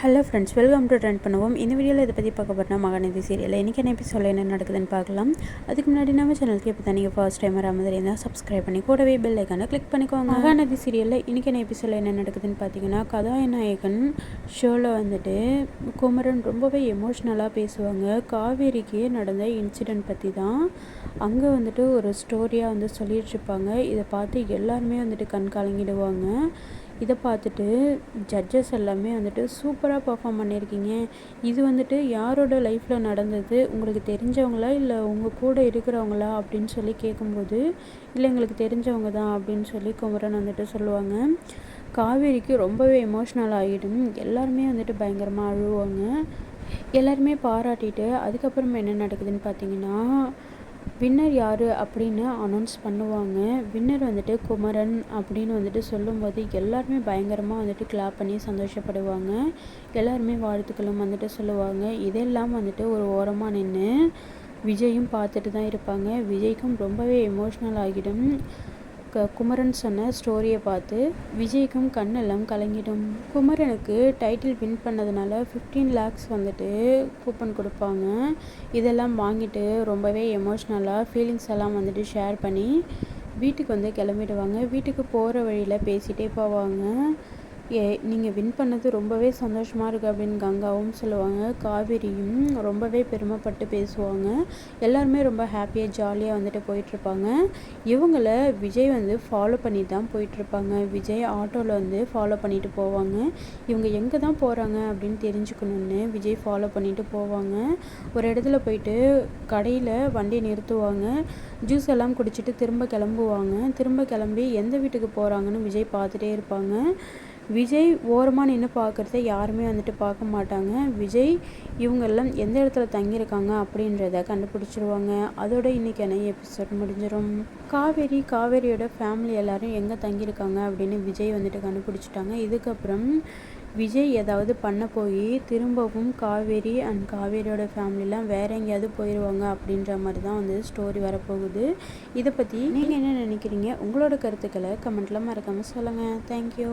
Hello friends welcome to trend பண்ணுவோம் இந்த வீடியோவில் இதை பற்றி பார்க்க போகிறோம் மகநதி சீரியல் இன்றைக்கி என்ன எபிசோடில் என்ன நடக்குதுன்னு பார்க்கலாம். அதுக்கு முன்னாடி நம்ம சேனலுக்கு இப்போ தான் நீங்கள் ஃபர்ஸ்ட் டைம் வர மாதிரி இருந்தால் சப்ஸ்கிரைப் பண்ணி கூடவே பெல் ஐக்கானை கிளிக் பண்ணிக்கோங்க. மகாநதி சீரியலில் இன்றைக்கி என்ன எபிசோடில் என்ன நடக்குதுன்னு பார்த்தீங்கன்னா கதாநாயகன் ஷோவில் வந்துட்டு குமரன் ரொம்பவே எமோஷ்னலாக பேசுவாங்க. காவேரிக்கு நடந்த இன்சிடெண்ட் பற்றி தான் அங்கே வந்துட்டு ஒரு ஸ்டோரியாக வந்து சொல்லிட்டு இருப்பாங்க. இதை பார்த்து எல்லாருமே வந்துட்டு கண் கலங்கிடுவாங்க இதை பார்த்துட்டு ஜட்ஜஸ் எல்லாமே வந்துட்டு சூப்பராக பர்ஃபார்ம் பண்ணியிருக்கீங்க. இது வந்துட்டு யாரோட லைஃப்பில் நடந்தது? உங்களுக்கு தெரிஞ்சவங்களா? இல்லை உங்கள் கூட இருக்கிறவங்களா? அப்படின்னு சொல்லி கேட்கும்போது இல்லை எங்களுக்கு தெரிஞ்சவங்க தான் அப்படின்னு சொல்லி குமரன் வந்துட்டு சொல்லுவாங்க. காவேரிக்கு ரொம்பவே எமோஷ்னல் ஆகிடும். எல்லாருமே வந்துட்டு பயங்கரமாக அழுவாங்க. எல்லாருமே பாராட்டிட்டு அதுக்கப்புறம் என்ன நடக்குதுன்னு பார்த்தீங்கன்னா வின்னர் யார் அப்படின்னு அனௌன்ஸ் பண்ணுவாங்க. வின்னர் வந்துட்டு குமரன் அப்படின்னு வந்துட்டு சொல்லும்போது எல்லாருமே பயங்கரமாக வந்துட்டு கிளாப் பண்ணி சந்தோஷப்படுவாங்க. எல்லாருமே வாழ்த்துக்களும் வந்துட்டு சொல்லுவாங்க. இதெல்லாம் வந்துட்டு ஒரு ஓரமாக நின்று விஜயும் பார்த்துட்டு தான் இருப்பாங்க. விஜய்க்கும் ரொம்பவே எமோஷ்னல் ஆகிடும். குமரன் சொன்ன ஸ்டோரியை பார்த்து விஜய்க்கும் கண்ணெல்லாம் கலங்கிடும். குமரனுக்கு டைட்டில் வின் பண்ணதுனால ஃபிஃப்டீன் லேக்ஸ் வந்துட்டு கூப்பன் கொடுப்பாங்க. இதெல்லாம் வாங்கிட்டு ரொம்பவே எமோஷ்னலாக ஃபீலிங்ஸ் எல்லாம் வந்துட்டு ஷேர் பண்ணி வீட்டுக்கு வந்து கிளம்பிடுவாங்க. வீட்டுக்கு போகிற வழியில் பேசிகிட்டே போவாங்க. ஏ நீங்கள் வின் பண்ணது ரொம்பவே சந்தோஷமாக இருக்குது அப்படின்னு கங்காவும் சொல்லுவாங்க. காவேரியும் ரொம்பவே பெருமைப்பட்டு பேசுவாங்க. எல்லாருமே ரொம்ப ஹாப்பியாக ஜாலியாக வந்துட்டு போயிட்டுருப்பாங்க. இவங்கள விஜய் வந்து ஃபாலோ பண்ணி தான் போயிட்டுருப்பாங்க. விஜய் ஆட்டோவில் வந்து ஃபாலோ பண்ணிட்டு போவாங்க. இவங்க எங்கே தான் போகிறாங்க அப்படின்னு தெரிஞ்சுக்கணுன்னு விஜய் ஃபாலோ பண்ணிட்டு போவாங்க. ஒரு இடத்துல போயிட்டு கடையில் வண்டி நிறுத்துவாங்க. ஜூஸ் எல்லாம் குடிச்சிட்டு திரும்ப கிளம்புவாங்க. திரும்ப கிளம்பி எந்த வீட்டுக்கு போகிறாங்கன்னு விஜய் பார்த்துட்டே இருப்பாங்க. விஜய் ஓரமாக நின்று பார்க்குறத யாருமே வந்துட்டு பார்க்க மாட்டாங்க. விஜய் இவங்கெல்லாம் எந்த இடத்துல தங்கியிருக்காங்க அப்படின்றத கண்டுபிடிச்சிருவாங்க. அதோட இன்றைக்கான எபிசோட் முடிஞ்சிடும் காவேரி காவேரியோட ஃபேமிலி எல்லோரும் எங்கே தங்கியிருக்காங்க அப்படின்னு விஜய் வந்துட்டு கண்டுபிடிச்சிட்டாங்க. இதுக்கப்புறம் விஜய் ஏதாவது பண்ண போய் திரும்பவும் காவேரி அண்ட் காவேரியோட ஃபேமிலிலாம் வேற எங்கேயாவது போயிடுவாங்க அப்படின்ற மாதிரி தான் வந்து ஸ்டோரி வரப்போகுது. இதை பற்றி நீங்கள் என்ன நினைக்கிறீங்க? உங்களோட கருத்துக்களை கமெண்ட்டில் மறக்காமல் சொல்லுங்கள் தேங்க்யூ